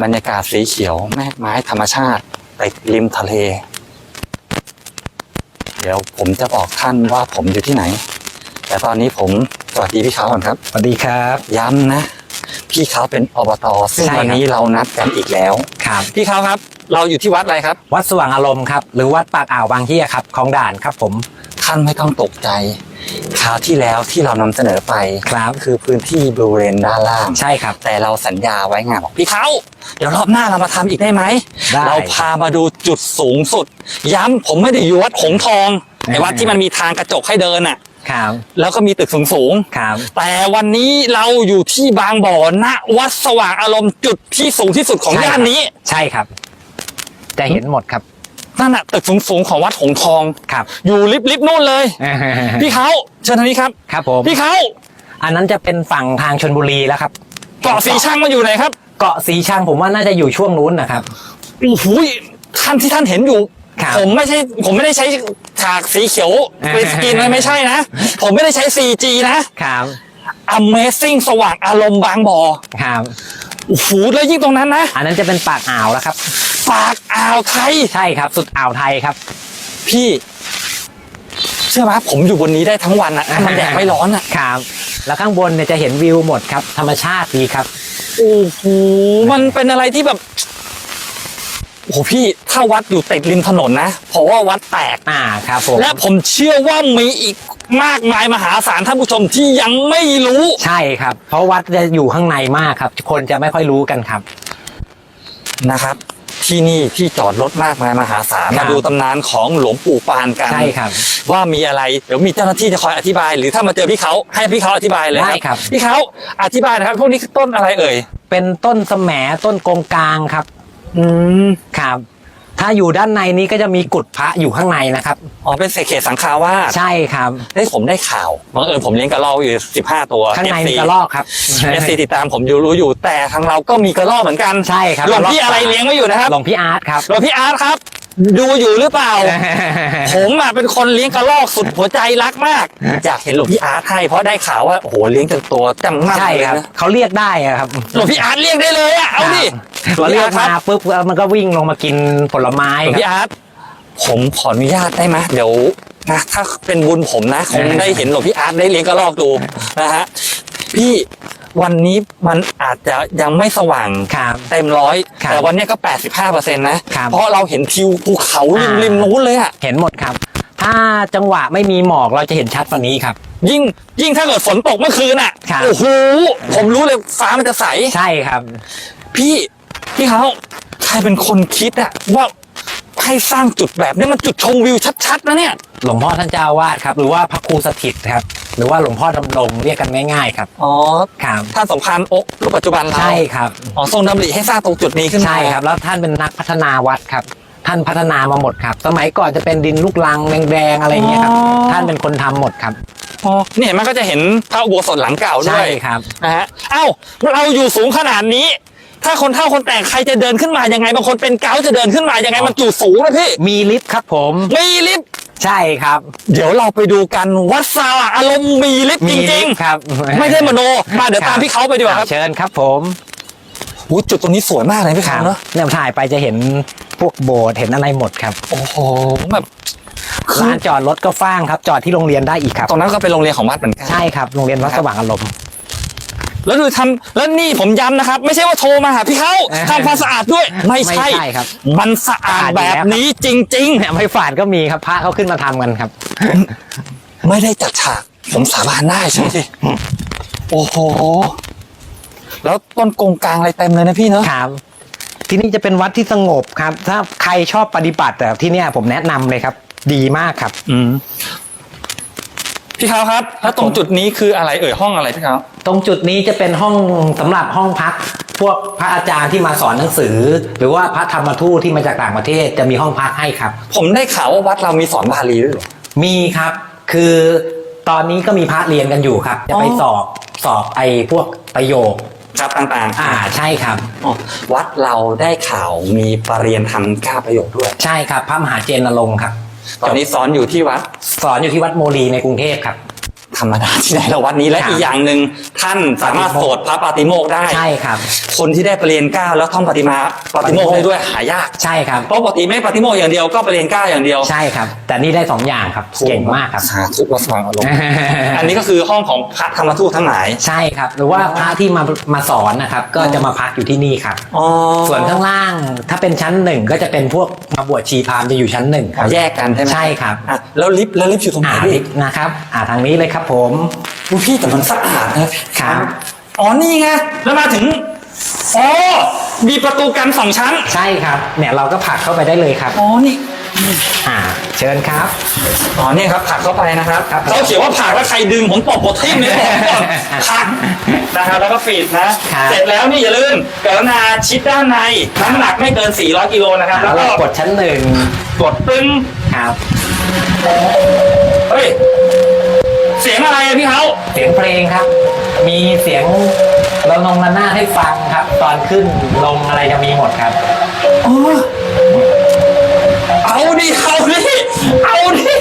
บรรยากาศสีเขียวแม่กไม้ธรรมชาติติดริมทะเล เดี๋ยวผมจะบอกท่านว่าผมอยู่ที่ไหน แต่ตอนนี้ผมสวัสดีพี่เขาก่อนครับ สวัสดีครับ ย้ำนะ พี่เขาเป็นอบตซึ่งใช่ครับ วันนี้เรานัดกันอีกแล้ว ครับพี่เขาครับ เราอยู่ที่วัดอะไรครับ วัดสว่างอารมณ์ครับ หรือวัดปากอ่าวบางเฮียครับของด่านครับผม ท่านไม่ต้องตกใจคราวที่แล้วที่เรานำเสนอไปครับคือพื้นที่บริเวณด้านล่างใช่ครับ แต่เราสัญญาไว้ไงบอกพี่เขาเดี๋ยวรอบหน้าเรามาทำอีกได้ไหมได้เราพามาดูจุดสูงสุด ย้ำผมไม่ได้อยู่วัดหงส์ทองไอ้วัดที่มันมีทางกระจกให้เดินน่ะครับแล้วก็มีตึกสูงสูงๆครับแต่วันนี้เราอยู่ที่บางบ่อณวัดสว่างอารมณ์จุดที่สูงที่สุดของใช่ย่านนี้ ใช่ครับ จะเห็นหมดครับ นั่นน่ะตึกสูงๆของวัดหงส์ทองครับ อยู่ลิฟต์ลิฟต์นู่นเลย พี่เขาเชิญทางนี้ครับ ครับผมพี่เขาอันนั้นจะเป็นฝั่งทางชนบุรีแล้วครับ เกาะสีชังมาอยู่ไหนครับ เกาะสีชังผมว่าน่าจะอยู่ช่วงนู้นนะครับโอ้โหท่านที่ท่านเห็นอยู่ครับผมไม่ใช่ผมไม่ได้ใช้ฉากสีเขียวเป็นสกินไม่ใช่นะ ผมไม่ได้ใช้ 4G นะครับ Amazing สว่างอารมณ์บางบ่อครับโอ้โหแล้วยิ่งตรงนั้นนะ อันนั้นจะเป็นปากอ่าวแล้วครับ ปากอ่าวไทย ใช่ครับ สุดอ่าวไทยครับ พี่ เชื่อไหมผมอยู่บนนี้ได้ทั้งวันอะถ้ามันแดดไม่ร้อนอะครับ แล้วข้างบนเนี่ยจะเห็นวิวหมดครับ ธรรมชาติดีครับโอ้โหมันเป็นอะไรที่แบบโอ้โหพี่ถ้าวัดอยู่ติดริมถนนนะเพราะว่าวัดแตก อ่าครับผมและผมเชื่อว่ามีอีกมากมายมหาศาลท่านผู้ชมที่ยังไม่รู้ ใช่ครับ เพราะวัดจะอยู่ข้างในมากครับ คนจะไม่ค่อยรู้กันครับนะครับ ที่นี่ที่จอดรถมากมายมหาศาลครัมาบดูตำนานของหลวงปู่ปานกัน ใช่ครับ ว่ามีอะไรเดี๋ยวมีเจ้าหน้าที่จะคอยอธิบาย หรือถ้ามาเจอพี่เขาให้พี่เขาอธิบายเลยได้ครับ พี่เขาอธิบายนะครับพวกนี้คือต้นอะไรเอ่ยเป็นต้นสแหมต้นกงกลางครับ อืมครับ ถ้าอยู่ด้านในนี้ก็จะมีกุฏพระอยู่ข้างในนะครับ อ๋อเป็นเศษเขตสังขาวาสใช่ครับได้ผมได้ข่าวบังเอิญผมเลี้ยงกระรอกอยู่สิบห้าตัวข้างใน FC มีกระรอกครับเอฟซีติดตามผมอยู่รู้อยู่แต่ทางเราก็มีกระรอกเหมือนกันใช่ครับหลวงพี่อะไรเลี้ยงไว้อยู่นะครับหลวงพี่อาร์ตครับหลวงพี่อาร์ตครับ ดูอยู่หรือเปล่า ผมอะเป็นคนเลี้ยงกระรอกสุดหัวใจรักมาก อยากเห็นหลวงพี่อาร์ตให้เพราะได้ข่าวว่าโอ้โหเลี้ยงจนตัวจำมั่นใช่เลยครับนะเขาเรียกได้อะครับหลวงพี่อาร์ตเลี้ยงได้เลยอะเอาดิพอเรียกมาปุ๊บมันก็วิ่งลงมากินผลไม้หลวงคพี่รับอาร์ตผมขออนุญาตได้ไหมเดี๋ยวนะถ้าเป็นบุญผมนะคงได้เห็นหลวงพี่อาร์ตได้เลี้ยงกระรอกดูนะฮะพี่ วันนี้มันอาจจะยังไม่สว่างครับเต็มร้อยครับแต่วันเนี้ยก็ 85เปอร์เซ็นต์นะครับ เพราะเราเห็นทิวภูเขาริมอ่าริมนู้นเลยอะเห็นหมดครับ ถ้าจังหวะไม่มีหมอกเราจะเห็นชัดกว่านี้ครับ ยิ่งยิ่งถ้าเกิดฝนตกเมื่อคืนอะครับ โอ้โหผมรู้เลยฟ้ามันจะใส ใช่ครับ พี่พี่เขาใครเป็นคนคิดอะว่าให้สร้างจุดแบบนี้มันจุดชมวิวชัดๆนะเนี่ย หลวงพ่อท่านเจ้าอาวาดครับ หรือว่าพระครูสถิตครับ หรือว่าหลวงพ่อดำรงเรียกกันง่ายๆครับอ๋อครับท่านสมพันธ์อกรูปปัจจุบันเราใช่ครับอ๋อทรงดำริให้สร้างตรงจุดนี้ขึ้นมาใช่ครับ แล้วท่านเป็นนักพัฒนาวัดครับท่านพัฒนามาหมดครับ สมัยก่อนจะเป็นดินลูกลังแดงๆอะไรอย่างเงี้ยครับ ท่านเป็นคนทำหมดครับอ๋อเนี่ยมันก็จะเห็นพระอุโบสถหลังเก่าด้ใช่วยครับนะฮะเอ้าเราอยู่สูงขนาดนี้ ถ้าคนเท่าคนแตกใครจะเดินขึ้นมายังไงบางคนเป็นเกาต์จะเดินขึ้นมายังไงมันจุดสูงนะพี่มีลิฟต์ครับผม มีลิฟต์ ใช่ครับ เดี๋ยวเราไปดูกันวัดสว่างอารมณ์มีลิฟต์จมีริลิงฟต์ครับๆไม่ได้มโนมาเดี๋ยวตามพี่เขาไปดีกว่าครับเชิญครับผมอู้จุดตรงนี้สวยมากเลยพี่คเขารับเนาะเนี่ยถ่ายไปจะเห็นพวกโบสถ์เห็นอะไรหมดครับ โอ้โหแบบคือลานจอดรถก็ฟ้างครับ จอดที่โรงเรียนได้อีกครับตรงนั้นก็เป็นโรงเรียนของวัดเหมือนกันใช่ครับโรงเรียนวัดสว่างอารมณ์ แล้วดูทำแล้วนี่ผมย้ำนะครับ ไม่ใช่ว่าโทรมาหาพี่เขาเออทำความสะอาดด้วย ไม่ใช่ ไม่ใช่ครับ มันสะอาดสะอาดอยู่แบแล้วบนี้จริง ๆ เนี่ยไม่ฝาดก็มีครับพระเขาขึ้นมาทำกันครับ ไม่ได้จัดฉาก ผมสาบานได้ใช่ไหมพี่โอ้โห แล้วต้นกงกลางอะไรเต็มเลยนะพี่เนาะ ครับ ที่นี่จะเป็นวัดที่สงบครับ ถ้าใครชอบปฏิบัติแบบที่เนี่ยผมแนะนำเลยครับ ดีมากครับ อืม พี่เขาครับ แล้วตรงจุดนี้คืออะไรเอ่ยห้องอะไรพี่เขา ตรงจุดนี้จะเป็นห้องสำหรับห้องพัก พวกพระอาจารย์ที่มาสอนหนังสือ หรือว่าพระธรรมทูตที่มาจากต่างประเทศจะมีห้องพักให้ครับ ผมได้ข่าวว่าวัดเรามีสอนบาลีด้วยเหรอมีครับ คือตอนนี้ก็มีพระเรียนกันอยู่ครับ จะไปอ๋อสอบสอบไอ้พวกประโยคครับต่างๆ อ่าใช่ครับอ๋อวัดเราได้ข่าวมีปรริยนธรรมเก้าประโยคด้วย ใช่ครับ พระมหาเจนรงค์ครับ ตอนนี้สอนอยู่ที่วัด สอนอยู่ที่วัดโมลีในกรุงเทพครับ ธรรมดาที่ไหนละวัดนี้และครับอีกอย่างหนึ่งท่านสามารถสวดพระปาติโมกข์ได้ ใช่ครับ คนที่ได้ประเรียนเก้าแล้วท่องปฏิมาปฏิโมกข์ได้ด้วยหายากใช่ครับเพราะปกติไม่ปฏิโมกข์อย่างเดียวก็ประเรียนเก้าอย่างเดียวใช่ครับ แต่นี่ได้สองอย่างครับเก่งมากครับสาธุวัดสว่างอารมณ์อันนี้ก็คือห้องของพระธรรมทูตทั้งหลายใช่ครับ หรือว่าพระที่มามาสอนนะครับก็จะมาพักอยู่ที่นี่ครับอ๋อส่วนข้างล่างถ้าเป็นชั้นหนึ่งก็จะเป็นพวกมาบวชชีพราหมณ์จะอยู่ชั้นหนึ่งครับแยกกันใช่ไหมใช่ครับอะแล้วลิฟต์แล้วลิฟต์อยู่ตรงไหนอ่าพี่ลิฟต์นะครับอ่าทางนี้เลยครับผมอุ๊ยพี่แต่มันสะอาดนะครับ อ๋อนี่ไงแล้วมาถึงอ๋อมีประตูกันสองชั้น ใช่ครับ เนี่ยเราก็ผลักเข้าไปได้เลยครับ อ๋อนี่อ่าเชิญครับ อ๋อเนี่ยครับผลักเข้าไปนะครับครับ เขาเขียนว่าผลักแล้วใครดึงผมตบหมดทิ่มเลยบอกก่อนผลักนะครับแล้วก็ปิดนะ ครับ เสร็จแล้วนี่อย่าลืมกรุณาชิดด้านในน้ำหนักไม่เกิน 400กิโลนะครับ แล้แล้ววเราก็กดชั้นหนึ่งกดตึ้งครับ เฮ้ย เสียงอะไรอะพี่เขาเสียงเพลงครับ มีเสียงระนงระนาดให้ฟังครับ ตอนขึ้นลงอะไรจะมีหมดครับ อ๋อเอาดิเอาดิเอาดิ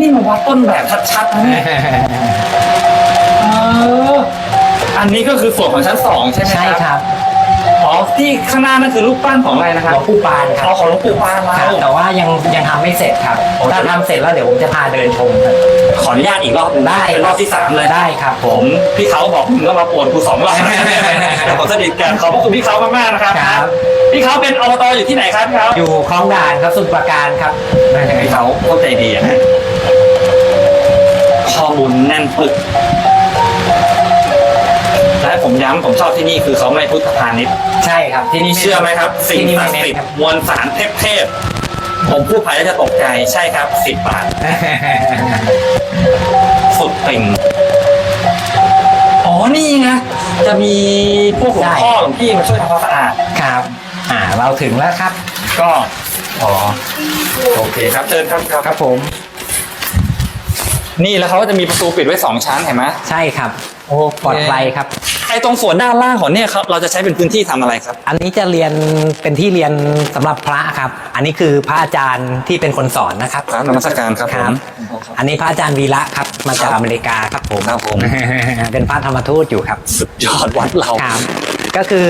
นี่มันวัดต้นแบบชัดๆนะเนี่ยเอออันนี้ก็คือส่วนของชั้นสองใช่ไหมใช่ครับอ๋อ ที่ข้างหน้านั่นคือรูปปั้นของอะไรนะคหรัลบวงปู่ปานครัเอาบของหลวงปู่ปานเราครับแต่ว่ายังยังทำไม่เสร็จครับโอเคถ้าทำเสร็จแล้วเดี๋ยวผมจะพาเดินชมครับ ขออนุญาตอีกรอบหนึ่งได้ เป็นรอบที่สามเลยได้ครับ ผผม มพี่เขาบอกมึงก็มาปวดกูสองรอบแต่ผมสนิทกันขอบพระคุณพี่เขามากๆนะครับครับ พี่เขาเป็นอบตอยู่ที่ไหนครับพี่เขาอยู่คลองด่านครับสุดประการครับพี่เขาเข้าใจดีอะนะข้อมูลแน่นปึกและ ผมย้ำผมชอบที่นี่คือเขาไม่พุทธพาณิชย์ใช่ครับ ที่นี่เชื่อไหมครับ สิ่งที่นี่ศัไม่กดิ์เน้สิทนธิ์ครับมวลสารเทพเทพๆผมพูดไปแล้วจะตกใจใช่ครับสิบบาท สุดติ่งอ๋อนี่ไงจะมีพวกหลวงพ่อหลวงพี่มาช่วยทำความสะอาดครับ อ่า เราถึงแล้วครับ ก็อ๋อโอเคครับเชิญครับครับครับผม นี่แล้วเขาก็จะมีประตูปิดไว้สองชั้นเห็นไหมใช่ครับ โอ้ปลอดภัยครับ ไอ้ตรงส่วนด้านล่างของเนี่ยครับ เราจะใช้เป็นพื้นที่ทำอะไรครับ อันนี้จะเรียนเป็นที่เรียนสำหรับพระครับ อันนี้คือพระอาจารย์ที่เป็นคนสอนนะครับครับนมัสการครับผมอันนี้พระอาจารย์วีระครับ มาจากอเมริกาครับผม ครับผม เป็นพระธรรมทูตอยู่ครับสุดยอดวัดเรา ครับ ก็คือ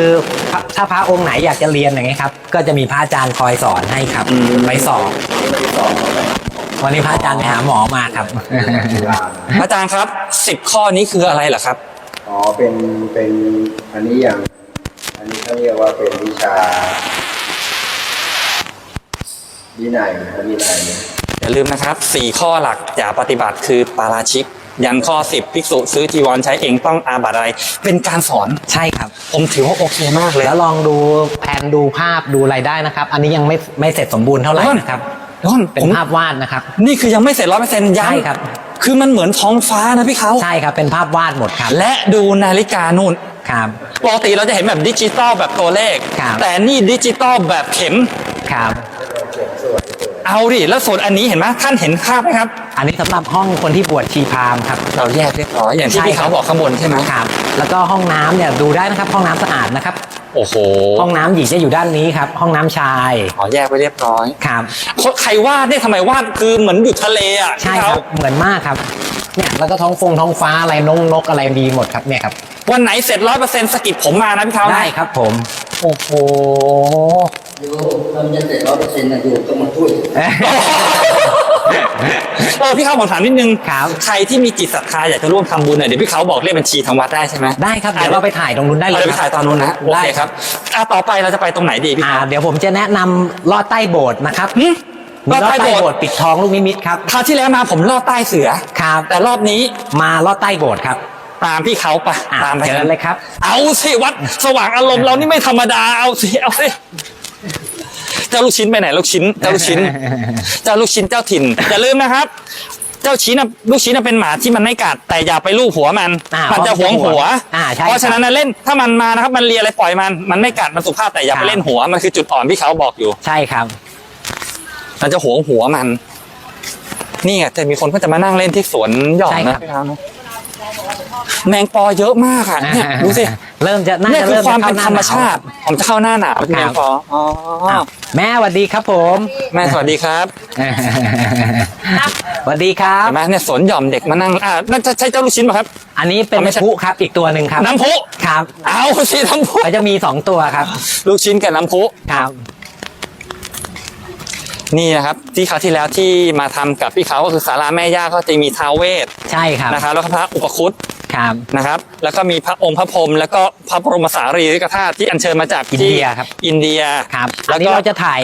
พระถ้าพระองค์ไหนอยากจะเรียนอย่างนี้ยครับ ก็จะมีพระอาจารย์คอยสอนให้ครับไปสอบ วันนี้พระอาจารย์ไปหาหมอมาครับ อาจารย์ครับสิบข้อนี้คืออะไรเหรอครับ อ๋อเป็นเป็นอันนี้อย่าง อันนี้เขาเรียกว่าเป็นวิชาวินัยพระวินัยเนี่ยอย่าลืมนะครับสี่ข้อหลักอย่าปฏิบัติคือปาราชิก ยันข้อสิบภิกษุซื้อจีวรใช้เองต้องอาบัติอะไร เป็นการสอนใช่ครับ ผมถือว่าโอเคมากเลยแล้วลองดูแผนดูภาพดูอะไรได้นะครับ อันนี้ยังไม่ไม่เสร็จสมบูรณ์เท่าไหร่นะครับเดี๋ยวก่อนเป็นผมภาพวาดนะครับ นี่คือยังไม่เสร็จร้อยเปอร์เซ็นต์ยังใช่ครับ คือมันเหมือนท้องฟ้านะพี่เขาใช่ครับเป็นภาพวาดหมดครับ และดูนาฬิกานู่นครับปกติเราจะเห็นแบบดิจิตอลแบบตัวเลข ครับ แต่นี่ดิจิตอลแบบเข็ม ครับเอาดิแล้วส่วนอันนี้เห็นไหมท่านเห็นภาพไหมครับ อันนี้สำหรับห้องคนที่บวชชีพราหมณ์ครับ เราแยกเรียบร้อยอย่างที่ใช่พี่ครัเขาบบอกข้างบนใช่ไหมครับ แล้วก็ห้องน้ำเนี่ยดูได้นะครับห้องน้ำสะอาดนะครับ โอ้โหห้องน้ำหญิงจะอยู่ด้านนี้ครับ ห้องน้ำชายอ๋อแยกไปเรียบร้อยครับใครวาดเนี่ยทำไมวาดคือเหมือนอยู่ทะเลอะใช่พี่คเขารับ เหมือนมากครับเนี่ยแล้วก็ท้องฟงท้องฟ้าอะไรนงนกอะไรมีหมดครับเนี่ยครับวันไหนเสร็จร้อยเปอร์เซ็นต์สกิดผมมานะพี่เขานะได้ครับผม โอ้โหอยู่ทำจะเสร็จร้อยเปอร์เซ็นต์นะอยู่ต้องมาช่วย เออพี่เขาผมถามนิดนึงครับ ใครที่มีจิตศรัทธาอยากจะร่วมทำบุญเนี่ยเดี๋ยวพี่เขาบอกเลขบัญชีทางวัดได้ใช่ไหมได้ครับ เดี๋ยวเราไปถ่ายตรงนู้นได้เลเรายจะไปคถ่ารับ ยตอนนู้นนะโอได้ เคครับอะต่อไปเราจะไปตรงไหนดีพี่อ่า เขา เดี๋ยวผมจะแนะนำลอดใต้โบสถ์นะครับหึมีรอบลอดใต้ใต้โบสโบถ์สถ์ปิดทองลูกนิมิตครับ คราวที่แล้วมาผมลอดใต้เสือ ครับ แต่รอบนี้มาลอดใต้โบสถ์ครับตามพี่เขาไปอะตามไปเชิญเลยครับ เอาสิวัดสว่างอารมณ์เรานี่ไม่ธรรมดาเอาสิเอาสิ เจ้าลูกชิ้นไปไหนลูกชิ้นเจ้าลูกชิ้น เจ้าลูกชิ้นเจ้าถิ่นอย่าลืมนะครับ เจ้าชิ้นน่ะลูกชิ้นน่ะเป็นหมาที่มันไม่กัดแต่อย่าไปลูบหัวมัน อ่ามันจะหวงหัว อ่าใช่เพราะฉะนั้นนะเล่นถ้ามันมานะครับมันเลียอะไรปล่อยมันมันไม่กัดมันสุภาพแต่อย่าคไปรับ เล่นหัวมันคือจุดอ่อนที่เขาบอกอยู่ ใช่ครับ มันจะหวงหัวมัน นี่ไงแต่มีคนก็จะมานั่งเล่นที่สวนหย่อมใช่ครันะบ พี่เขานะแมงปอเยอะมากอะเนี่ยดูสิ เริ่มจะน่าเนี่ยจะคือเริ่มความจะเป็นหธรรมชาติ ผมจะเข้าหน้าหนาวครับเนี่ยพออ๋ออ้าวแม่สวัสดีครับผมแม่สวัสดีครับสวัสดีครับ เห็นไหมเนี่ยสวนหย่อมเด็กมานั่งอ่าน่าจะใช่เจ้าลูกชิ้นป่ะครับ อันนี้เป็นเอาไม่ใช่พุครับอีกตัวหนึ่งครับน้ำพุครับเอาสิน้ำพุเขาจะมีสองตัวครับลูกชิ้นกับน้ำพุครับนี่นะครับ ที่คราวที่แล้วที่มาทำกับพี่เขาก็คือศาลาแม่ย่าก็จะมีท้าวเวทใช่ครับนะครับแล้วก็พระอุปคุต ครับนะครับ แล้วก็มีพระองค์พระพรหมแล้วก็พระบรมสารีริกธาตุที่อัญเชิญมาจากอินที่เดียครับ อินเดียครับแล้อัวนก็นี้เราจะถ่าย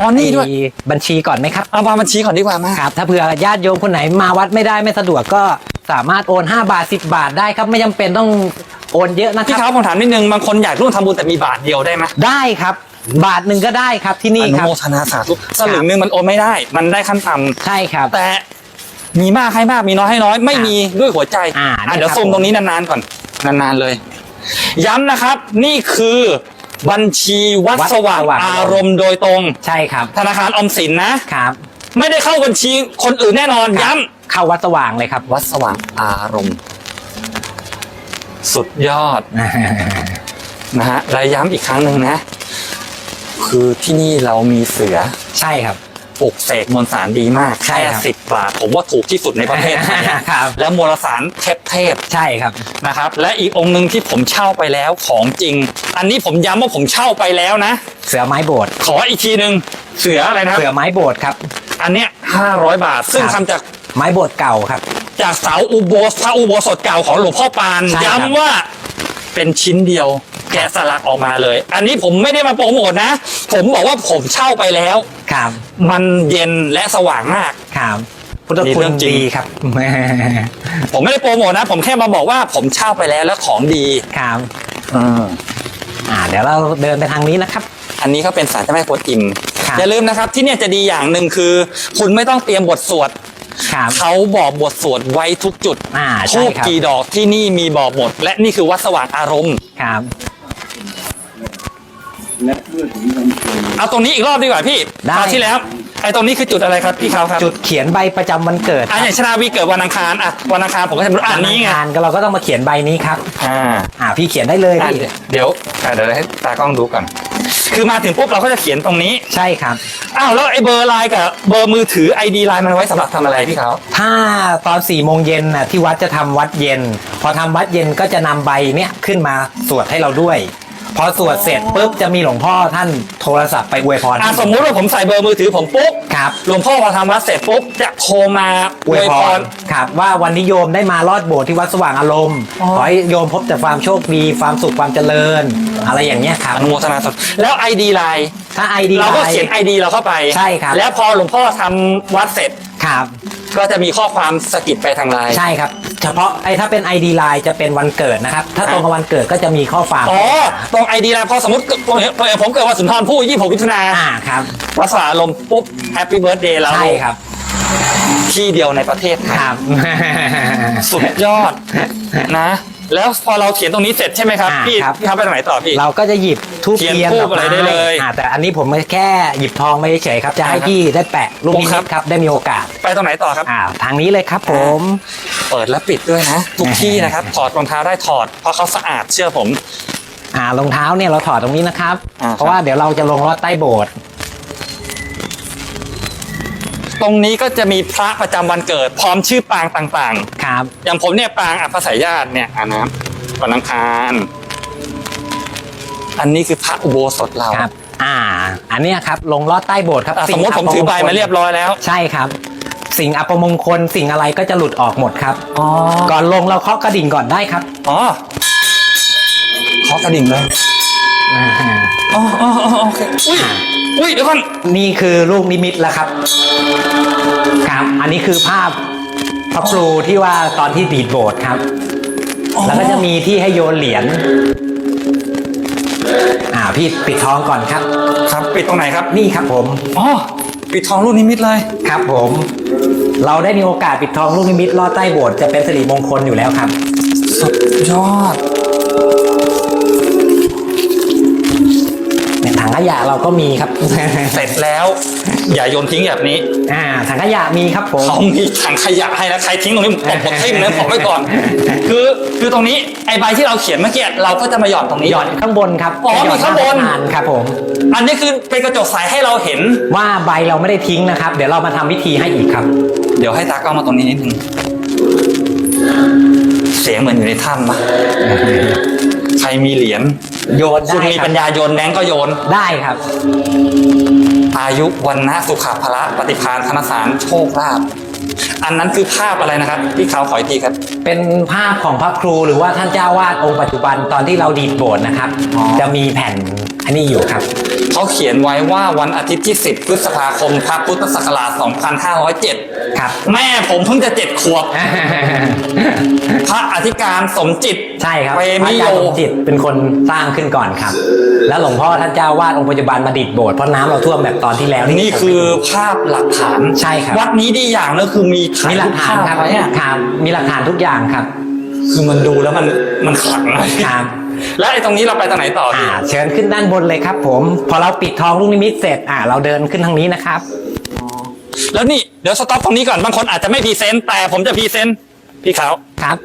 อ๋อนี่ด้วยไอ้บัญชีก่อนไหมครับเอามาบัญชีก่อนดีกว่ามาครับถ้าเผื่อญาติโยมคนไหนมาวัดไม่ได้ไม่สะดวกก็สามารถโอน 5 บาท 10 บาทได้ครับ ไม่จำเป็นต้องโอนเยอะนะคพี่รับเขาผมถามนิดนึงบางคนอยากร่วมทำบุญแต่มีบาทเดียวได้ไหมได้ครับบาทหนึ่งก็ได้ครับที่นี่อนุครับโมทนาสาธุสลึงหนึงมันโอนไม่ได้ มันได้ขั้นต่ำใช่ครับ แต่ มีมากให้มากมีน้อยให้น้อย ไม่มีด้วยหัวใจอ่าอะเดี๋ยวนะครับซูมตรงนี้นานๆก่อนนานๆเลย ย้ำนะครับ นี่คือบัญชีวัดสว่าง อารมณ์โดยตรง ใช่ครับธนาคารออมสินนะ ครับไม่ได้เข้าบัญชีคนอื่นแน่นอนย้ำเข้าวัดสว่างเลยครับวัดสว่างอารมณ์ สุดยอด นะฮะและย้ำอีกครั้งหนึ่งนะ คือที่นี่เรามีเสือ ใช่ครับ ปลูกเสกมวลสารดีมากใช่แค่ครับ สิบบาท ผมว่าถูกที่สุดในประเทศไทยครับ และมวลสารเทพเทพใช่ครับนะครับ และอีกองค์หนึ่งที่ผมเช่าไปแล้วของจริง อันนี้ผมย้ำว่าผมเช่าไปแล้วนะ เสือไม้โบสถ์ขออีกทีหนึ่งเสืออะไรนะครับ เสือไม้โบสถ์ครับ อันเนี้ยห้าร้อยบาท ซึ่งครับ ทำจากไม้โบสถ์เก่าครับ จากเสาอุโบสถพระอุโบสถเก่าของหลวงพ่อปานใช่ครับ ย้ำว่าเป็นชิ้นเดียว แกะสลักออกมาเลย อันนี้ผมไม่ได้มาโปรโมทนะ ผมบอกว่าผมเช่าไปแล้ว ครับมันเย็นและสว่างมากครับพุทธนี่คุเรื่ณองจริงดีครับ ผมไม่ได้โปรโมทนะ ผมแค่มาบอกว่าผมเช่าไปแล้วแล้วของดีครับอืมอ่า เดี๋ยวเราเดินไปทางนี้นะครับ อันนี้เขาเป็นสารเจ้าแม่กวนอิมครับอย่าลืมนะครับ ที่เนี่ยจะดีอย่างหนึ่งคือ คุณไม่ต้องเตรียมบทสวดครับเขาบอกบทสวดไว้ทุกจุดอ่าใช่ทูบครับกี่ดอกที่นี่มีบอกหมด และนี่คือวัดสว่างอารมณ์ครับ และเมื่อถึงวันเกิดเอาตรงนี้อีกรอบดีกว่าพี่ได้ คราวที่แล้วไอ้ตรงนี้คือจุดอะไรครับพี่เขาครับจุดเขียนใบประจำวันเกิดอะอย่างชนาวีเกิดวันอังคารอะวันอังคารผมก็จะรู้อ่านนี้ไงงานก็เราก็ต้องมาเขียนใบนี้ครับ อ่าอ่าพี่เขียนได้เลยอะพี่เดี๋ยวอะเดี๋ยวให้ตากล้องดูก่อนคือมาถึงปุ๊บเราก็จะเขียนตรงนี้ใช่ครับ อ้าวแล้วไอ้เบอร์ไลน์กับเบอร์มือถือไอดีไลน์มันไว้สำหรับทำอะไรพี่เขา ถ้าตอนสี่โมงเย็นน่ะที่วัดจะทำวัดเย็น พอทำวัดเย็นก็จะนำใบเนี้ยขึ้นมาสวดให้เราด้วย พอสวดเสร็จปุ๊บจะมีหลวงพ่อท่านโทรศัพท์ไปอวยพรอะสมมุติว่าผมใส่เบอร์มือถือผมปุ๊บครับหลวงพ่อพอทำวัดเสร็จปุ๊บจะโทรมาออววยยพพรรครับว่าวันนี้โยมได้มาลอดโบสถ์ที่วัดสว่างอารมณ์อ๋อขอให้โยมพบแต่ความโชคดีความสุขความเจริญ อะไรอย่างเงี้ยครับอนุโมทนาสดแล้วไอดีไลน์ถ้าไอดีเราก็เขียนไอดีเราเข้าไปใช่ครับแล้วพอหลวงพ่อทำวัดเสร็จครับก็จะมีข้อความสะกิดไปทางไลน์ใช่ครับ เฉพาะไอ้ถ้าเป็น ID Line จะเป็นวันเกิดนะครับ ถ้าตรงกับวันเกิดก็จะมีข้อความอ๋อตรงไอดีไลน์พอสมมติผมผมเกิดวันสุนทรภู่26มิถุนาอ่าครับวัดสว่างอารมณ์ปุ๊บแฮปปี้เบิร์ดเดย์แล้วใช่ครับที่เดียวในประเทศไทยครับ สุดยอดนะ แล้วพอเราเขียนตรงนี้เสร็จใช่ไหมครับ อ่าพี่ครับ พี่ครับไปทางไหนต่อพี่ เราก็จะหยิบทูบเทียนเทียนธูดปอกอะไรไม้ได้เลยอ่าแต่อันนี้ผมแค่หยิบทองไม่เฉยๆครับ จะให้อ่าครับพี่ได้แปะลูกนิครัมิบตครับ ได้มีโอกาส ไปตรงไหนต่อครับ อ่า ทางนี้เลยครับผม เปิดและปิดด้วยนะทุกที่นะครับ ถอดรองเท้าได้ถอด เพราะเขาสะอาดเชื่อผม อ่ารองเท้าเนี่ยเราถอดตรงนี้นะครับ อ่าครับ เพราะว่าเดี๋ยวเราจะลงลอดใต้โบสถ์ ตรงนี้ก็จะมีพระประจำวันเกิด พร้อมชื่อปางต่างครับ ๆ อย่างผมเนี่ยปางอัปสายญาติเนี่ยอ่านะครับวันอังคาร อันนี้คือพระอุโบสถเราครับ อ่า อันเนี้ยครับ ลงลอดใต้โบสถ์ครับอะสมมติผมถือใบมาเรียบร้อยแล้ว ใช่ครับ สิ่งอัปมงคลสิ่งอะไรก็จะหลุดออกหมดครับ อ๋อ ก่อนลงเราเคาะกระดิ่งก่อนได้ครับอ๋อเคาะกระดิ่งเลยอ่าอ๋ออ๋ออ๋อโอเคอุ้ย อุ้ยเดี๋ยวก่อนนี่คือลูกนิมิตแล้วครับครับ อันนี้คือภาพพระครูที่ว่าตอนที่ดีดโบสถ์ครับอ๋อแล้วก็จะมีที่ให้โยนเหรียญอ่าพี่ปิดทองก่อนครับ ครับปิดตรงไหนครับนี่ครับผมอ๋อปิดทองลูกนิมิตเลยครับผม เราได้มีโอกาสปิดทองลูกนิมิตลอดใต้โบสถ์จะเป็นสิริมงคลอยู่แล้วครับ สุดยอด ขยะเราก็มีครับ เสร็จแล้ว อย่าโยนทิ้งแบบนี้ อ่าถังขยะมีครับผมเขามีถังขยะให้นะใครทิ้งตรงนี้ผมผมทิ้งนะผมไว้ก่อน คือคือตรงนี้ไอใบที่เราเขียนเมื่อกี้เราก็จะมาหย่อนตรงนี้หย่อนข้างบนครับอ๋อหย่มีข้างบนหน้ประธครับผม อันนี้คือเป็นกระจกใสให้เราเห็นว่าใบเราไม่ได้ทิ้งนะครับ เดี๋ยวเรามาทำพิธีให้อีกครับ เดี๋ยวให้ตากล้องมาตรงนี้นิดนึงเสียงเหมือนอยู่ในถ้ำปะใครมีเหรียญ โยนคุณได้มีครัปับญญาโยนแบงก์ก็โยน ได้ครับ อายุวันนะสุขภละปฏิภาณธนสารโชคลาภอันนั้นคือภาพอะไรนะครับพี่ขาวขออีกทีครับ เป็นภาพของพระครูหรือว่าท่านเจ้าวาดองค์ปัจจุบันตอนที่เราดีดโบสถ์นะครับอ๋อจะมีแผ่นอันนี้อยู่ครับเขาเขียนไว้ว่าวันอาทิตย์ที่ 10 พฤษภาคมพระพุทธศักราช 2507 ครับแม่ผมเพิ่งจะเจ็ดขวบ พระอธิการสมจิต ใช่ครับเวพระมิอาโย จารย์สมจิตเป็นคนสร้างขึ้นก่อนครับ แล้วหลวงพ่อท่านเจ้าวาดองค์ปัจจุบันมาดิดโบสถ์เพราะน้ำเราท่วมแบบตอนที่แล้วนี่คือภาพหลักฐาน ใช่ครับวัดนี้ดีอย่างนึงคือมีถ่ายมีหลักฐานครับภพไว้อะครับมีหลักฐานทุกอย่างครับคือมันดูแล้วมันมันขลังอะครับ แล้วไอ้ตรงนี้เราไปทางไหนต่ออ่าพี่เชิญขึ้นด้านบนเลยครับผม พอเราปิดทองลูกนิมิตเสร็จอ่าเราเดินขึ้นทางนี้นะครับ แล้วนี่เดี๋ยวสต็อปตรงนี้ก่อนบางคนอาจจะไม่พรีเซนต์แต่ผมจะพรีเซนต์พี่ขาวครับ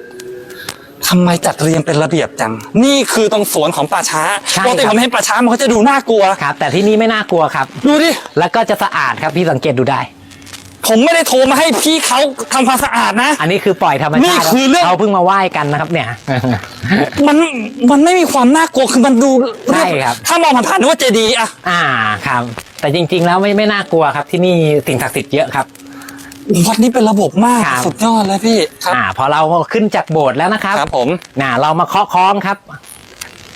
ทำไมจัดเรียงเป็นระเบียบจัง นี่คือตรงสวนของป่าช้าใช่ปกติครับ ผมเห็นป่าช้ามันก็จะดูน่ากลัว ครับ แต่ที่นี่ไม่น่ากลัวครับ ดูดิ แล้วก็จะสะอาดครับพี่สังเกตดูได้ ผมไม่ได้โทรมาให้พี่เขาทำความสะอาดนะ อันนี้คือปล่อยธรรมนี่ชาติคือเรื่องเขาเพิ่งมาไหว้กันนะครับเนี่ย มันมันไม่มีความน่ากลัวคือมันดูใช่ครับ ถ้ามองผ่านๆนึกว่าเจดีย์อะอ่าครับ แต่จริง ๆ แล้วไม่ไม่น่ากลัวครับ ที่นี่สิ่งศักดิ์สิทธิ์เยอะครับ วัดนี้เป็นระบบมากครับ สุดยอดเลยพี่ครับอ่าพอเราขึ้นจากโบสถ์แล้วนะครับครับผม น่าเรามาเคาะค้องครับ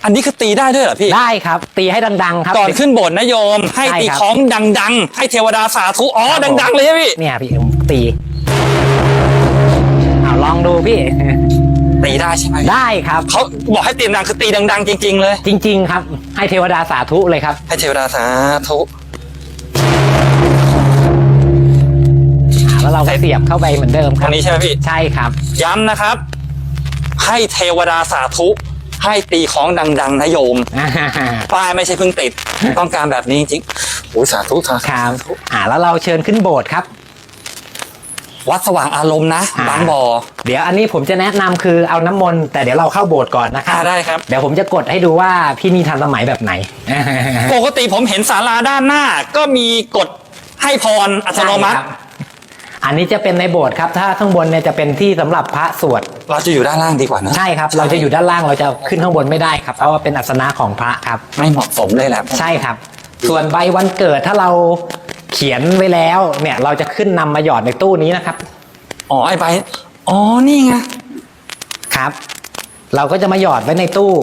อันนี้คือตีได้ด้วยเหรอพี่ ได้ครับ ตีให้ดังๆ ครับ ก่อนขึ้นโบสถ์นะโยม ให้ใช่ตีครับของดัง ๆ ให้เทวดาสาธุอ๋อครับผม ดัง ๆ เลยใช่ไหมพี่ เนี่ยพี่ผมตีเอาลองดูพี่ ตีได้ใช่ไหมได้ครับ เขาบอกให้ตีดังๆคือตีดัง ๆ จริง ๆ เลย จริง ๆ ครับ ให้เทวดาสาธุเลยครับ ให้เทวดาสาธุอ่าแล้วเราก็เสียบเข้าไปเหมือนเดิมคตรรับ งนี้ใช่ไหมพี่ ใช่ครับ ย้ำนะครับ ให้เทวดาสาธุ ให้ตีของดังๆนะโยม ป้ายไม่ใช่เพิ่งติด ต้องการแบบนี้จริงๆโอ้ยสาธุสาคธุรับอ่าแล้วเราเชิญขึ้นโบสถ์ครับ วัดสว่างอารมณ์นะอ่าบางบ่อเดี๋ยวอันนี้ผมจะแนะนำคือเอาน้ำมนต์แต่เดี๋ยวเราเข้าโบสถ์ก่อนนะครัอ่าบได้ครับ เดี๋ยวผมจะกดให้ดูว่าพี่นี่ทันสมัยแบบไหน ปกติผมเห็นศาลาด้านหน้า ก็มีกดให้พรอัตโนมัติใช่ครับ อันนี้จะเป็นในโบสถ์ครับ ถ้าข้างบนเนี่ยจะเป็นที่สำหรับพระสวด เราจะอยู่ด้านล่างดีกว่านะ ใช่ครับ เราจะอยู่ด้านล่างเราจะขึ้นข้างบนไม่ได้ครับ เพราะว่าเป็นอัสนะของพระครับ ไม่เหมาะสมเลยแหละใช่ครับ ส่วนใบวันเกิดถ้าเราเขียนไว้แล้วเนี่ยเราจะขึ้นนำมาหยอดในตู้นี้นะครับ อ๋อไอ้ใบอ๋อนี่ไง ครับ เราก็จะมาหยอดไว้ในตู้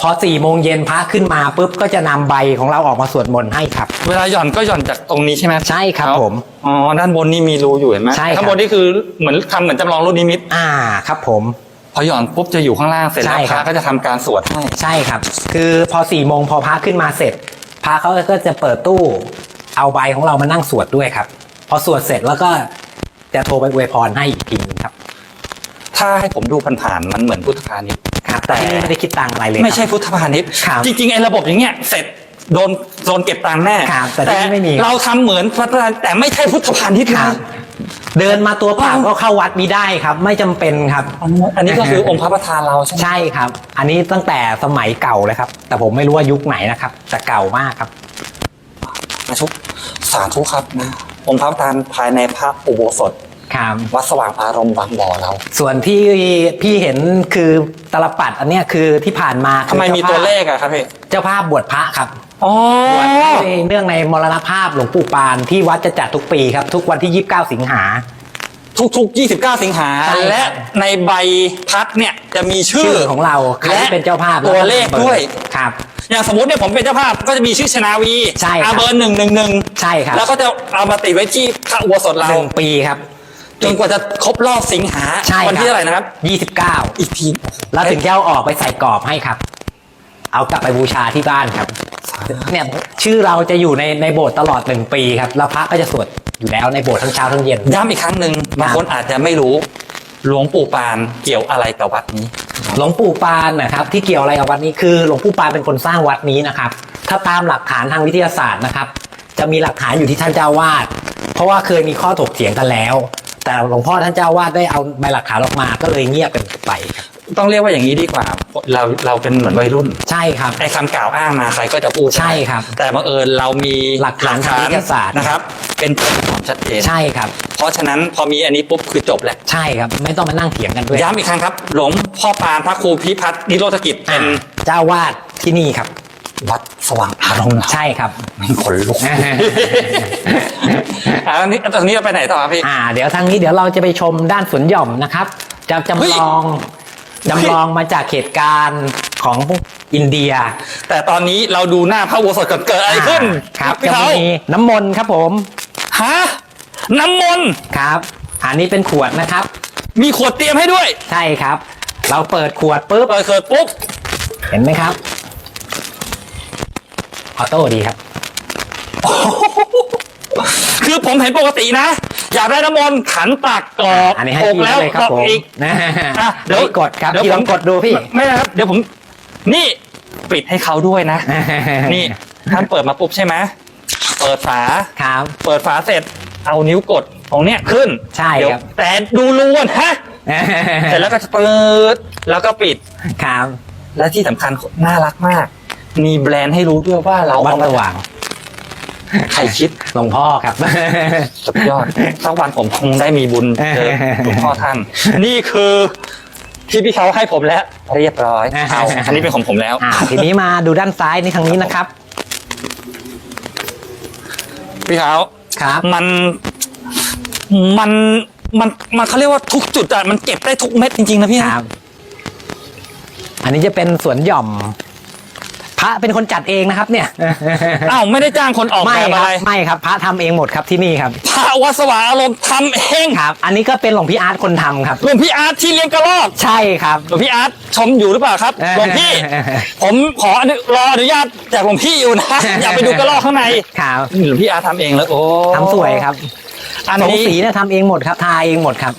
พอสี่โมงเย็นพระขึ้นมาปุ๊บก็จะนำใบของเราออกมาสวดมนต์ให้ครับ เวลาหย่อนก็หย่อนจากตรงนี้ใช่ไหมใช่ครับเอาผม อ๋อด้านบนนี่มีรูอยู่เห็นไหมใช่ครับ ข้างบนนี่คือเหมือนทำเหมือนจำลองรูปนิมิตอ่าครับผม พอหย่อนปุ๊บจะอยู่ข้างล่างเสร็จใช่แล้วพครัระบก็จะทำการสวดให้ ใช่ครับ คือพอสี่โมงพอพระขึ้นมาเสร็จ พระเขาก็จะเปิดตู้ เอาใบของเรามานั่งสวดด้วยครับ พอสวดเสร็จแล้วก็จะโทรไปอวยพรให้อีกทีนึงครับ ถ้าให้ผมดูผ่านๆมันเหมือนพุทธพาณิชย์ครับ แต่ที่นี่ไม่ได้คิดตังค์อะไรเลย ไม่ใช่ครับพุทธพาณิชย์ครับจริงๆไอ้ระบบอย่างเงี้ยเสร็จโดนโดนเก็บตังค์แน่ครับแต่ที่นี่ไม่มีเราทำเหมือนพุทธพาณิชย์แต่ไม่ใช่พุทธพาณิชย์คนะรับเดินมาตัวเปล่าก็เข้าวัดมีได้ครับ ไม่จำเป็นครับ อันนี้ก็คือองค์พระประธานเราใช่ไหมใช่ครับ อันนี้ตั้งแต่สมัยเก่าเลยครับ แต่ผมไม่รู้ว่ายุคไหนนะครับ แต่เก่ามากครับมาชุบสาธุครับนะองค์พระประธานภายในพระอุโบสถ ครับวัดสว่างอารมณ์บางบ่อเรา ส่วนที่พี่เห็นคือตลปัดอันเนี้ยคือที่ผ่านมาทำไมมีตัวเลขอะครับพี่เจ้าภาพบวชพระครับอ๋อบวชให้เนื่องในมรณภาพหลวงปู่ปานที่วัดจะจัดทุกปีครับ ทุกวันที่ 29 สิงหาทุกๆ 29 สิงหาใช่ครับและในใบพัดเนี่ยจะมีชื่ชื่ออของเราใครที่เป็นเจ้าภาพตัวเลขด้วยครับ อย่างสมมติเนี่ยผมเป็นเจ้าภาพก็จะมีชื่อชนาวีใช่ครับอาเบอร์หนึ่งหนึ่งหนึ่งใช่ครับแล้วก็จะเอามาติดไว้ที่พระอุโบสถเราหนึ่งปีครับ จนกว่าจะครบรอบสิงหาใช่วัที่เท่าไหร่นะครับ 29 อีกทีแล้วถึงจะเอาออกไปใส่กรอบให้ครับ เอากลับไปบูชาที่บ้านครับ เนี่ยชื่อเราจะอยู่ในในโบสถ์ตลอดหนึ่งปีครับแล้วพระก็จะสวดอยู่แล้วในโบสถ์ทั้งเช้าทั้งเย็น ย้ำอีกครั้งหนึ่งบางคนอาจจะไม่รู้หลวงปู่ปานเกี่ยวอะไรกับวัดนี้ หลวงปู่ปานนะครับที่เกี่ยวอะไรกับวัดนี้คือหลวงปู่ปานเป็นคนสร้างวัดนี้นะครับ ถ้าตามหลักฐานทางวิทยาศาสตร์นะครับ จะมีหลักฐานอยู่ที่ท่านเจ้าวาด เพราะว่าเคยมีข้อถกเถียงกันแล้ว แต่หลวงพ่อท่านเจ้าวาดได้เอาใบหลักฐานออกมาก็เลยเงียบกันไปครับต้องเรียกว่าอย่างนี้ดีกว่า เราเราเป็นเหมือนวัยรุ่น ใช่ครับไอ้คำกล่าวอ้างมาใครก็จะพูดใช่ครับ แต่บังเอิญเรามีหลักฐานทางวิทยาศาสตร์นะครับ เป็นความชัดเจนใช่ครับ เพราะฉะนั้นพอมีอันนี้ปุ๊บคือจบแล้วใช่ครับ ไม่ต้องมานั่งเถียงกันด้วยย้ำอีกครั้งครับ หลวงพ่อปานพระครูพิพัฒน์นิโรธกิจเป็นเจ้าวาดที่นี่ครับ วัดสว่างอารมณ์ใช่ครับมันขนลุกอะตอนนี้ตอนนี้เราไปไหนต่อครับพี่อ่า เดี๋ยวทางนี้เดี๋ยวเราจะไปชมด้านสวนหย่อมนะครับจะจำลองจำลองมาจากเหตุการณ์ของอินเดีย แต่ตอนนี้เราดูหน้าพระอุโบสถก่อนเกิดอะไรขึ้นอ่าครับพี่จะเขามีน้ำมนต์ครับผมฮะน้ำมนต์ครับ อันนี้เป็นขวดนะครับ มีขวดเตรียมให้ด้วย ใช่ครับ เราเปิดขวดปุ๊บเปิดเกิดปุ๊บเห็นไหมครับ ออโต้ดีครับ คือผมเห็นปกตินะ อยากได้น้ำมนต์ขันตักกรอกอันนี้ให้อกพี่แล้วเลยครับกรอกผมอีกนะอะเดี๋ยวไม่กดครับเดี๋ยวพี่ผลมองกดดูพี่ ไม่นะครับ เดี๋ยวผม นี่ปิดให้เขาด้วยนะ นี่ท่านเปิดมาปุ๊บใช่ไหมเปิดฝา ครับ เปิดฝาเสร็จ เอานิ้วกดตรงเนี้ยขึ้นใช่เดี๋ยวครับ แต่ดูรูก่อนฮะ เสร็จแล้วก็จะเปิด แล้วก็ปิด ครับ และที่สำคัญน่ารักมาก มีแบรนด์ให้รู้ด้วยว่าเราวัดเอามาสว่างใครคิดหลวงพ่อครับ สุดยอดสักวันผมคงได้มีบุญเจอหลวงพ่อท่าน นี่คือที่พี่เขาให้ผมแล้ว เรียบร้อยเอาอันนี้เป็นของผมแล้วอ่าทีนี้มาดูด้านซ้ายนี่ทางนี้นะครับ พี่เขาครับ มันมันมันมันเขาเรียกว่าทุกจุดอะมันเก็บได้ทุกเม็ดจริงๆนะพี่คนะรับ อันนี้จะเป็นสวนหย่อม พระเป็นคนจัดเองนะครับเนี่ยอ้าวไม่ได้จ้างคนออกไม่แบบคอะรับไรไม่ครับพระทำเองหมดครับที่นี่ครับพระวัดสว่างอารมณ์ทำเองครับ อันนี้ก็เป็นหลวงพี่อาร์ตคนทำครับ หลวงพี่อาร์ตที่เลี้ยงกระรอกใช่ครับ หลวงพี่อาร์ตชมอยู่หรือเปล่าครับเออหลวงพี่ ผมขออนุรออนุญาตจากหลวงพี่อยู่นะอยากไปดูกระรอกข้างในครับหลวงพี่อาร์ตทำเองเลยโอ้ทำสวยครับอันสองนี้สีเนี่ยทำเองหมดครับทาเองหมดครับ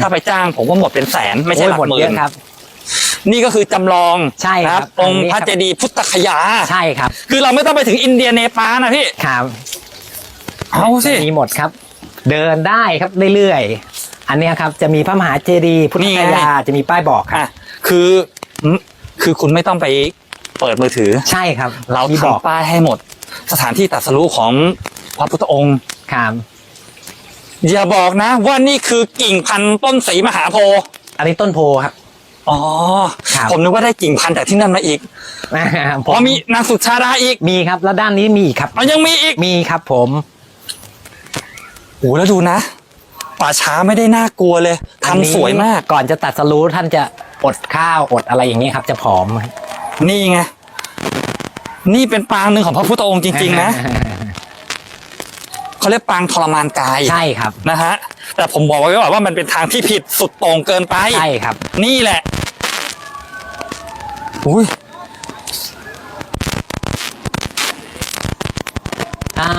ถ้าไปจ้างผมก็หมดเป็นแสนไม่ใช่หลักโอ้ยหดมื่เยน อะครับ นี่ก็คือจำลองใช่ครับนะองค์อันนี้พครัระบเจดีย์พุทธคยา ใช่ครับคือเราไม่ต้องไปถึงอินเดียเนปาลนะพี่ ครับเอาสิ มีหมดครับ เดินได้ครับเรื่อยๆอันเนี้ยครับจะมีพระมหาเจดีย์พุทธคยาจะมีป้ายบอกครับ อะคือคือคุณไม่ต้องไปเปิดมือถือ ใช่ครับเรามีบอกทำป้ายให้หมด สถานที่ตรัสรู้ของพระพุทธองค์ ครับอย่าบอกนะว่านี่คือกิ่งพันธุ์ต้นสีมหาโพธิ์อันนี้ต้นโพครับ อ๋อ ครับ ผมนึกว่าได้กิ่งพันธุ์จากที่นั่นมาอีกผอ๋อมีนางสุชาดาอีกมีครับแล้วด้านนี้มีอีกครับ อ๋อยังมีอีกมีครับผมโอ้แล้วดูนะ ป่าช้าไม่ได้น่ากลัวเลยอันนี้ทำสวยมาก ก่อนจะตัดสรู้ท่านจะอดข้าวอดอะไรอย่างนี้ยครับ จะผอมครับนี่ไง นี่เป็นปางหนึ่งของพระพุทธองค์จริง ๆ นะ เขาเรียกปางทรมานกายใช่ครับ นะฮะ แต่ผมบอกไว้ก่อนว่ามันเป็นทางที่ผิดสุดโต่งเกินไป ใช่ครับ นี่แหละ อุ้ยอ่า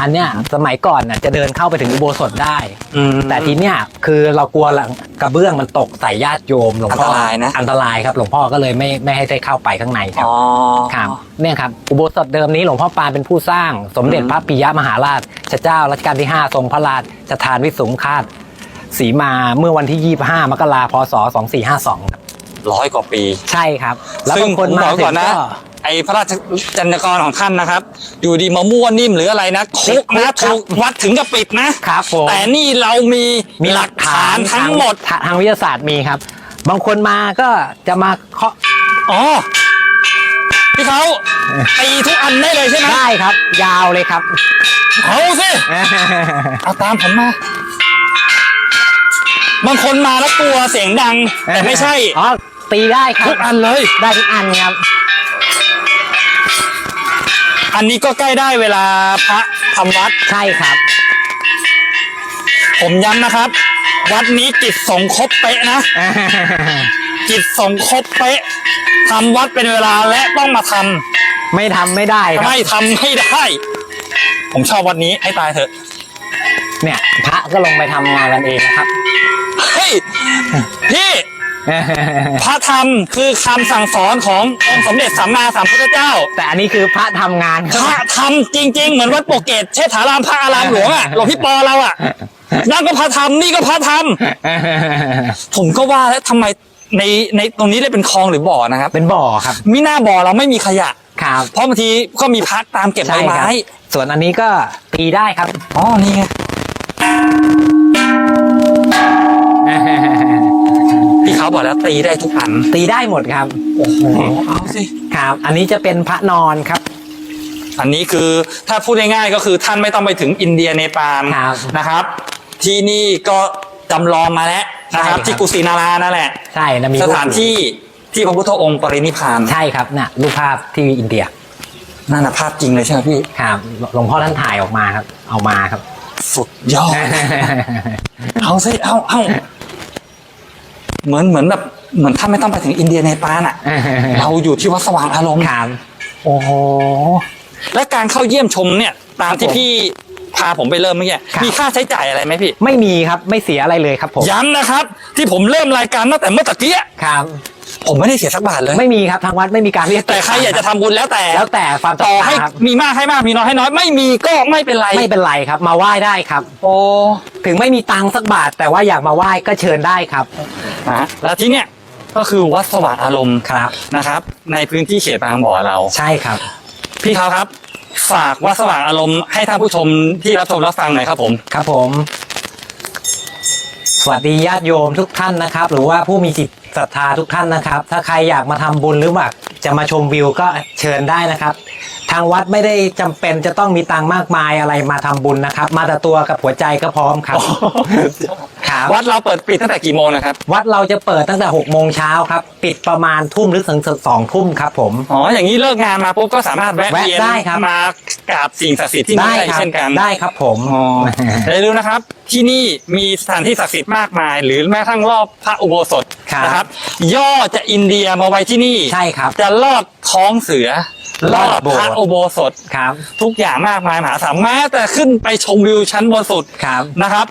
อันเนี้ยสมัยก่อนน่ะจะเดินเข้าไปถึงอุโบสถได้ อืม แต่ทีเนี้ยคือเรากลัวหลังกระเบื้องมันตกใส่ญาติโยมหลวงพ่ออันตรายนะ อันตรายครับหลวงพ่อก็เลยไม่ไม่ให้ได้เข้าไปข้างในครับอ๋อ ครับเนี่ยครับอุโบสถเดิมนี้หลวงพ่อปานเป็นผู้สร้าง สมเด็จอืมพระปิยมหาราชเจ้ารัชกาลที่ 5 ทรงพระราชทานวิสุงคาตสีมาเมื่อวันที่ 25 มกราพศ 2452ครับ ร้อยกว่าปี ใช่ครับ แล้วซึ่งบางคนผมมาบอกถึก่องนนะ ก็ ไอพระราชจัญญกรของท่านนะครับ อยู่ดีมามั่วนิ่มหรืออะไรนะคุกนะครับถูกวัดถึงกับปิดนะ ครับผม แต่นี่เรามีมีหลักฐานทั้งหมด ทางทางวิทยาศาสตร์มีครับ บางคนมาก็จะมาเคาะอ๋อ พี่เขาตีทุกอันได้เลยใช่ไหมได้ครับ ยาวเลยครับ เอาสิ เอาตามผมมา บางคนมาแล้วกลัวเสียงดัง แต่ไม่ใช่ อ๋อ ตีได้ครับ ทุกอันเลย ได้ทุกอันครับ อันนี้ก็ใกล้ได้เวลาพระทำวัด ใช่ครับ ผมย้ำนะครับ วัดนี้กิจสงฆ์ครบเป๊ะนะ กิจสงฆ์ครบเป๊ะทำวัดเป็นเวลาและต้องมาทไม่ทำไม่ได้ำครับ ไม่ทำไม่ได้ ผมชอบวัดนี้ให้ตายเถอะ เนี่ย พระก็ลงไปทำงานกันเองนะครับ เฮ้ยพี่ พระธรรมคือคำสั่งสอนขององค์สมเด็จสัมมาสัมพุทธเจ้า แต่อันนี้คือพระทำงานพระธรรมจริง ๆ เหมือนวัดโปรเกตเชษฐารามพระอารามหลวงอะหลวงพี่ปอเราอะนั่นก็พระธรรมนี่ก็พระธรรมผมก็ว่าแล้วทำไมในในตรงนี้ได้เป็นคลองหรือบ่อนะครับ เป็นบ่อครับมิหน้าบ่อเราไม่มีขยะครับเพราะบางทีก็มีพักตามเก็บใบใช่คไม้รับส่วนอันนี้ก็ตีได้ครับอ๋อนี่ไง เขาบอกแล้วตีได้ทุกอันตีได้หมดครับ โอ้โหเอาสิครับ อันนี้จะเป็นพระนอนครับ อันนี้คือถ้าพูดง่ายๆก็คือท่านไม่ต้องไปถึงอินเดียเนปาลครับ นะครับ ที่นี่ก็จำลองมาแล้วนะครับใช่ครับ ที่กุสินารานั่นแหละ ใช่นะมีสรูปถานที่ที่พระพุทธองค์ปรินิพพานใช่ครับน่ะรูปภาพที่อินเดียนั่นนะภาพจริงเลยใช่ไหมพี่ครับหลวงพ่อท่านถ่ายออกมาครับ เอามาครับ สุดยอด เอาสิเอาเอา เหมือนเหมือนแบบเหมือนท่านไม่ต้องไปถึงอินเดียเนปาลอะ เราอยู่ที่วัดสว่างอารมณ์ครับโอ้โหและการเข้าเยี่ยมชมเนี่ย ตามที่ครับผมพี่พาผมไปเริ่มเมื่อกี้ครับมีค่าใช้จ่ายอะไรไหมพี่ ไม่มีครับไม่เสียอะไรเลยครับผมย้ำนะครับ ที่ผมเริ่มรายการตั้งแต่เมื่อตะกี้ครับ ผมไม่ได้เสียสักบาทเลย ไม่มีครับทางวัดไม่มีการเรียกแต่ใครอยากจะทำบุญแล้วแต่แล้วแต่ความศรัทต่อธาให้ครับมีมากให้มากมีน้อยให้น้อยไม่มีก็ไม่เป็นไรไม่เป็นไรครับ มาไหว้ได้ครับ โอ้ถึงไม่มีตังค์สักบาท แต่ว่าอยากมาไหว้ก็เชิญได้ครับนะแล้วที่เนี้ยก็คือวัดสว่างอารมณ์ครับนะครับ ในพื้นที่เขตบางบ่อเรา ใช่ครับ พี่เขาครับ ฝากวัดสว่างอารมณ์ให้ท่านผู้ชมที่รับชมรับฟังหน่อยครับผม ครับผมส วัสดีญาติโยมทุกท่านนะครับ หรือว่าผู้มีจิตศรัทธาทุกท่านนะครับ ถ้าใครอยากมาทำบุญหรือว่าจะมาชมวิวก็เชิญได้นะครับ ทางวัดไม่ได้จำเป็นจะต้องมีตังค์มากมายอะไรมาทำบุญนะครับ มาแต่ตัวกับหัวใจก็พร้อมครับครับวัดเราเปิดปิดตั้งแต่กี่โมงนะครับวัดเราจะเปิดตั้งแต่6โมงเช้าครับ ปิดประมาณทุ่มหรือถึงสองทุ่มครับผม อ๋ออย่างนี้เลิกงานมาปุ๊บก็สามารถแวะแวะเวียนได้ครับ มากราบสิ่งศักดิ์สิทธิ์ที่นี่ได้ครัเช่นกันได้ครับผม อ๋อแต่อย่าลืมนะครับ ที่นี่มีสถานที่ศักดิ์สิทธิ์มากมาย หรือแม้กระทั่งรอบพระอุโบสถครับ นะครับ ย่อจะอินเดียมาไว้ที่นี่ ใช่ครับ จะลอดท้องเสือ ลลออดดโบสถ์พระอุโบสถครับ ทุกอย่างมากมายมหาศาลแม้แต่ขึ้นไปชมวิวชั้นบนสุดครับนะครับ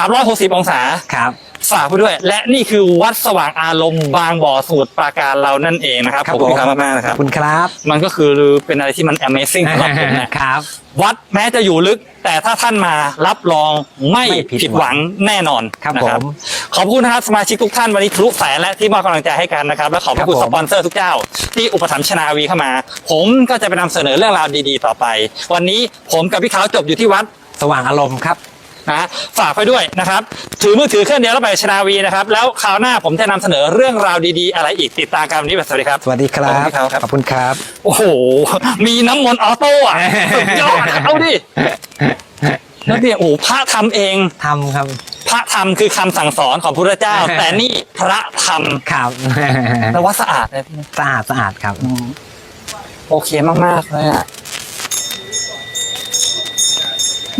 360 องศาครับฝากไปด้วย และนี่คือวัดสว่างอารมณ์บางบ่อสูตรปราการเรานั่นเองนะครับครับขอบคุณผมครับมากๆนะคขรัอบบคุณครับ มันก็คือเป็นอะไรที่มัน Amazing สำหรับผมเนี่ยครับ วัดแม้จะอยู่ลึก แต่ถ้าท่านมารับรองไม่ไม่ผิดผิดหวังแน่นอนครับนะผม ขอบคุณนะครับสมาชิกทุกท่านวันนี้ทะลุแสนและที่มอบกำลังใจให้กันนะครับและขอบพระคุณครับผมสปอนเซอร์ทุกเจ้า ที่อุปถัมภ์ชนาวีเข้ามา ผมก็จะไปนำเสนอเรื่องราวดีๆ ต่อไป วันนี้ผมกับพี่ขาวจบอยู่ที่วัดสว่างอารมณ์ครับนะฝากไปด้วยนะครับ ถือมือถือเครื่องเดียวแล้วไปชนาวีนะครับ แล้วคราวหน้าผมจะนำเสนอเรื่องราวดีๆ อะไรอีกติดตามกันวันนี้สวัสดีครับ สวัสดีครัขอบคุณบพี่ขาวครับขอบคุณครับ โอ้โห มีน้ำมนต์ออโต้อะสุดยอดอะเอาดิ แล้วเนี่ยโอ้โหพระทำเองทำครับ พระธรรมคือคำสั่งสอนของพระพุทธเจ้า แต่นี่พระธรรมครับแล้ววัดสะอาดเลยพี่สะอาดสะอาดครับโอเคมากๆเลยอะ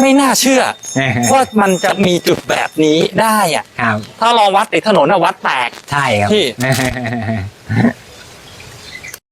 ไม่น่าเชื่อ ว่ามันจะมีจุดแบบนี้ได้อะครับ ถ้าลองวัดติดถนนอะวัดแตก ใช่ครับ พี่